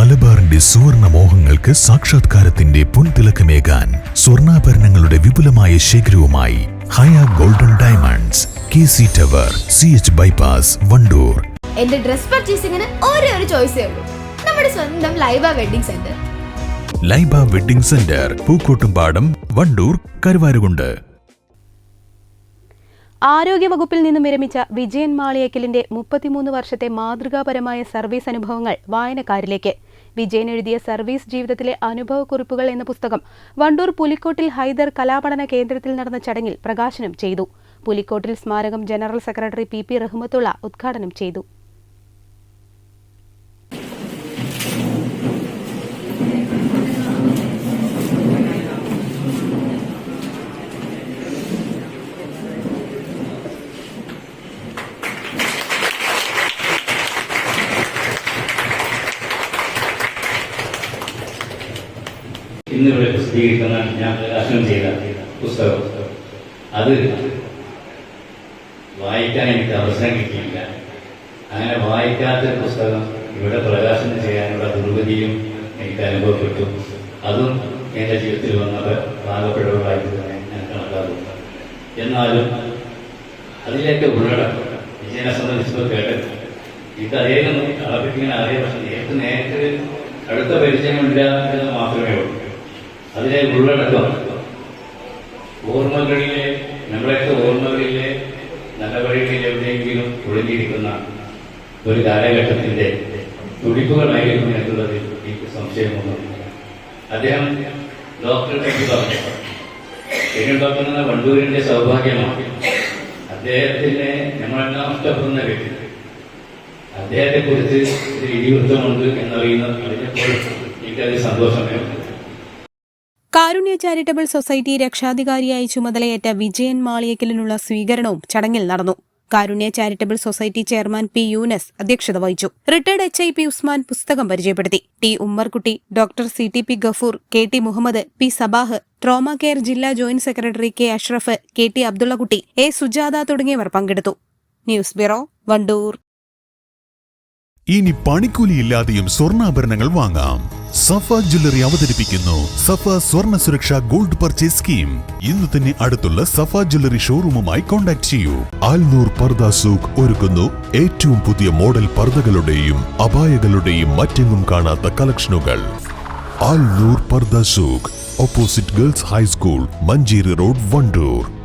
മലബാറിന്റെ സുവർണ മോഹങ്ങൾക്ക് സാക്ഷാത്കാരത്തിന്റെ പൊൻതിളക്കമേകാൻ സ്വർണാഭരണങ്ങളുടെ വിപുലമായ ശേഖരവുമായി Haya golden diamonds K C tower C H bypass Wandoor. എന്റെ ഡ്രസ് പർച്ചേസിംഗിന് ഒരേ ഒരു ചോയ്സ് ഉള്ളൂ. നമ്മുടെ സ്വന്തം Laiba wedding centre. Laiba wedding centre Pookkottumpadam Wandoor Karuvarakundu. ആരോഗ്യവകുപ്പിൽ നിന്നും വിരമിച്ച വിജയൻ മാളിയക്കലിന്റെ മുപ്പത്തിമൂന്ന് വർഷത്തെ മാതൃകാപരമായ സർവീസ് അനുഭവങ്ങൾ വായനക്കാരിലേക്ക് വിജയൻ എഴുതിയ സർവീസ് ജീവിതത്തിലെ അനുഭവക്കുറിപ്പുകൾ എന്ന പുസ്തകം വണ്ടൂർ പുലിക്കോട്ടിൽ ഹൈദർ കലാപഠന കേന്ദ്രത്തിൽ നടന്ന ചടങ്ങിൽ പ്രകാശനം ചെയ്തു. പുലിക്കോട്ടിൽ സ്മാരകം general secretary P P Rahmathulla ഉദ്ഘാടനം ചെയ്തു. ഇന്നിവിടെ പ്രസിദ്ധീകരിക്കുന്ന ഞാൻ പ്രകാശനം ചെയ്ത പുസ്തകം. അത് വായിക്കാൻ എനിക്ക് അവസരം കിട്ടിയില്ല. അങ്ങനെ വായിക്കാത്ത പുസ്തകം ഇവിടെ പ്രകാശനം ചെയ്യാനുള്ള ദുർഗതിയും എനിക്ക് അനുഭവപ്പെട്ടു. അതും എന്റെ ജീവിതത്തിൽ വന്നത് പാകപ്പെടുകളായിട്ട് തന്നെ ഞാൻ കണക്കാക്കുന്നു. എന്നാലും അതിലേക്ക് ഉള്ളടക്കം വിജയനെ സംബന്ധിച്ചപ്പോൾ കേട്ടത് എനിക്ക് അതേതൊന്നും കളപ്പിങ്ങനെ അറിയാം പക്ഷെ നേരത്തെ നേരത്തെ അടുത്ത പരിചയമില്ല എന്ന് മാത്രമേ ഉള്ളൂ. അതിലെ ഉള്ളടക്കം. ഓർമ്മകളിലെ നമ്മളൊക്കെ ഓർമ്മകളിലെ നടപടികളിൽ എവിടെയെങ്കിലും ഒളിഞ്ഞിരിക്കുന്ന ഒരു കാലഘട്ടത്തിന്റെ തുടിപ്പുകളായിരുന്നു എന്നുള്ളതിൽ എനിക്ക് സംശയമൊന്നുമില്ല. അദ്ദേഹം പറ്റി പറഞ്ഞു. എന്നെ ഡോക്ടർ വണ്ടൂരിന്റെ സൗഭാഗ്യമാണ്. അദ്ദേഹത്തിനെ നമ്മളെല്ലാം ഇഷ്ടപ്പെടുന്ന വ്യക്തി. അദ്ദേഹത്തെ കുറിച്ച് ഒരു ഇതിവൃത്തമുണ്ട് എന്നറിയുന്നത് അറിഞ്ഞപ്പോൾ എനിക്കത് സന്തോഷമേ ഉള്ളൂ കാരുണ്യ ചാരിറ്റബിൾ സൊസൈറ്റി രക്ഷാധികാരിയായി ചുമതലയേറ്റ വിജയൻ മാളിയക്കലിനുള്ള സ്വീകരണവും ചടങ്ങിൽ നടന്നു. Karunya charitable society chairman P Yunus അധ്യക്ഷത വഹിച്ചു. Retired H I P Usman പുസ്തകം പരിചയപ്പെടുത്തി. T Ummerkutty doctor C T P Gafoor K T Muhammad P Sabah trauma care ജില്ലാ joint secretary K Ashraf K T Abdullakutty A Sujatha തുടങ്ങിയവർ പങ്കെടുത്തു. News bureau Wandoor. ഇനി പണിക്കൂലിയില്ലാതെയും സ്വർണാഭരണങ്ങൾ വാങ്ങാം. സഫ jewellery അവതരിപ്പിക്കുന്നു. സഫ സ്വർണ സുരക്ഷ ഗോൾഡ് പർച്ചേസ് സ്കീം. ഇന്ന് തന്നെ അടുത്തുള്ള സഫ ജ്വല്ലറി ഷോറൂമുമായി കോൺടാക്ട് ചെയ്യൂ. ആൽനൂർ പർദ സൂഖ് ഒരുക്കുന്നു. ഏറ്റവും പുതിയ മോഡൽ പർദകളുടെയും അപായകളുടെയും മറ്റെങ്ങും കാണാത്ത കളക്ഷനുകൾ. Alnoor Parda Souq. Opposite girls high school Manjeri road Wandoor.